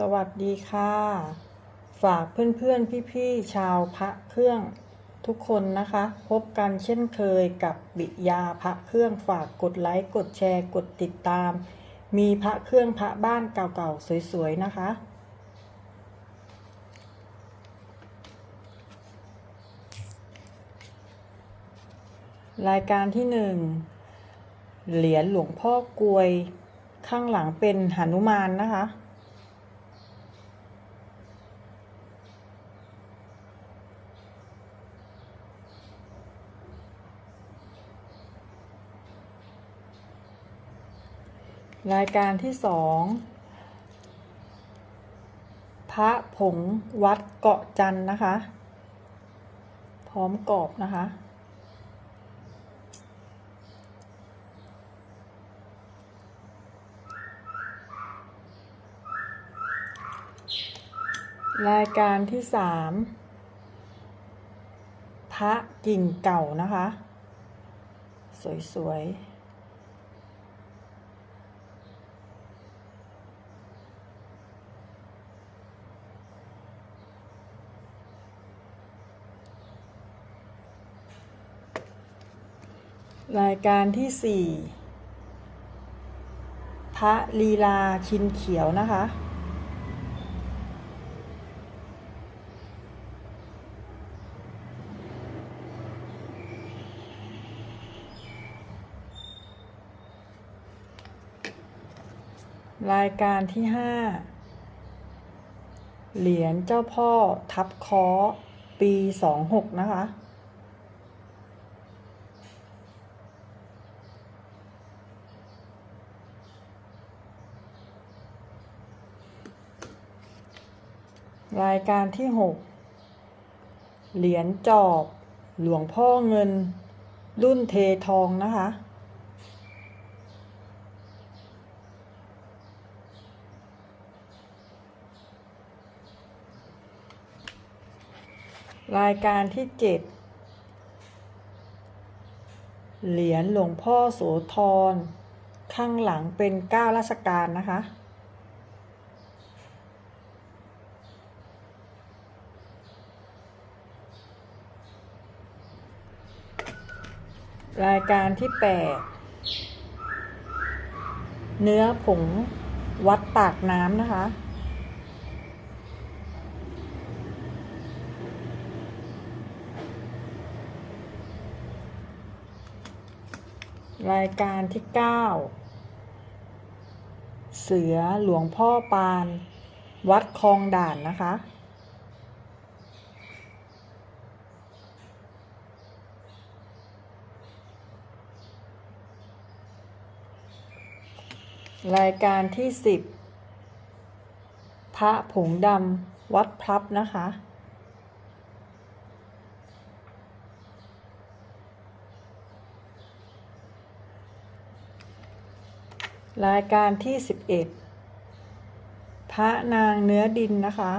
สวัสดีค่ะ ฝากเพื่อนๆ พี่ๆ ชาวพระเครื่องทุกคนนะคะ พบกันเช่นเคยกับบิยาพระเครื่องฝากกดไลค์กดแชร์กดติดตาม มีพระเครื่องพระบ้านเก่าๆ สวยๆ นะคะ รายการที่หนึ่งเหรียญหลวงพ่อกลวยข้างหลังเป็นหนุมานนะคะ รายการที่สองพระผงวัดเกาะจันนะคะ พร้อมกรอบนะคะ รายการที่สามพระกิ่งเก่านะคะ สวยๆ รายการที่สี่พระลีลาชินเขียวนะคะ รายการที่ห้าเหรียญเจ้าพ่อทับคอปีสองหกนะคะ รายการที่หกเหรียญจอบ หลวงพ่อเงิน รุ่นเททองนะคะ รายการที่เจ็ดเหรียญหลวงพ่อโสธร ข้างหลังเป็นเก้าราชการนะคะ รายการที่แปดเนื้อผงวัดปากน้ำนะคะ รายการที่เก้าเสือหลวงพ่อปาน วัดคลองด่านนะคะ รายการที่สิบพระผงดำวัดพลับนะคะ รายการที่สิบเอ็ดพระนางเนื้อดินนะคะ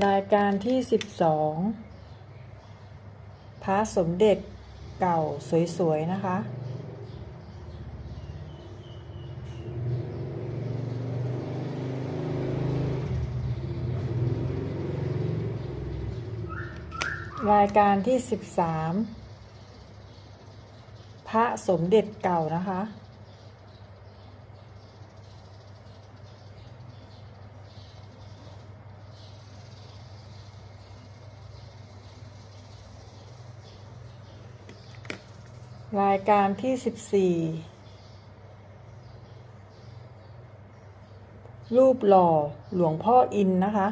รายการที่สิบสองพระสมเด็จเก่าสวย ๆ นะคะ รายการที่สิบสามพระสมเด็จเก่านะคะ รายการที่สิบสี่รูปหล่อหลวงพ่ออินนะคะ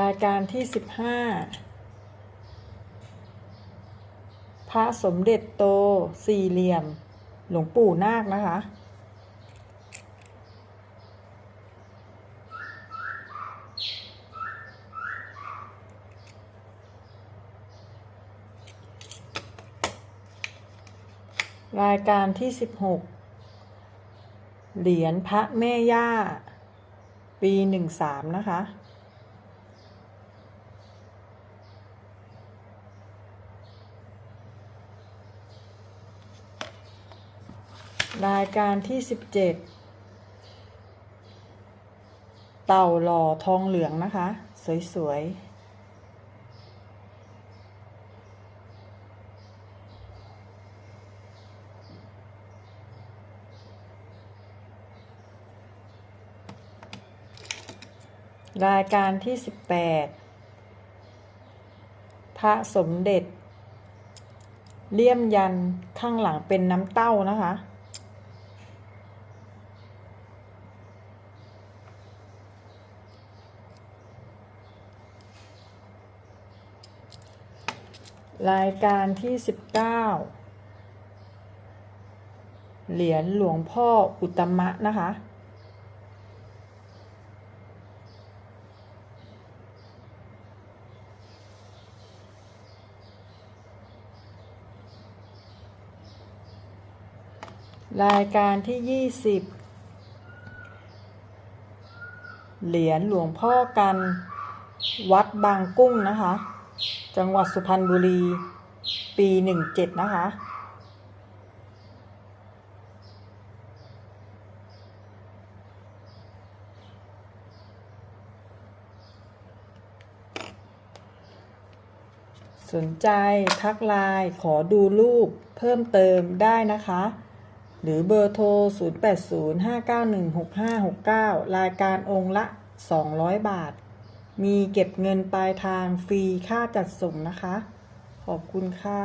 รายการที่สิบห้าพระสมเด็จโตสี่เหลี่ยม หลวงปู่นาคนะคะ รายการที่ 16 เหรียญพระแม่ย่า ปี 13 นะคะ รายการที่17เต่าหล่อทองเหลืองนะคะ สวยๆ รายการที่18พระสมเด็จ เลี่ยมยันข้างหลังเป็นน้ำเต้านะคะ รายการที่19เหรียญหลวงพ่ออุตมะนะคะ รายการที่20เหรียญหลวงพ่อกันวัดบางกุ้งนะคะ จังหวัดสุพรรณบุรี ปี17นะคะ สนใจทักไลน์ขอดูรูปเพิ่มเติมได้นะคะ หรือเบอร์โทร 0805916569 รายการองค์ละ 200 บาท มีเก็บเงินปลายทางฟรีค่าจัดส่งนะคะ ขอบคุณค่ะ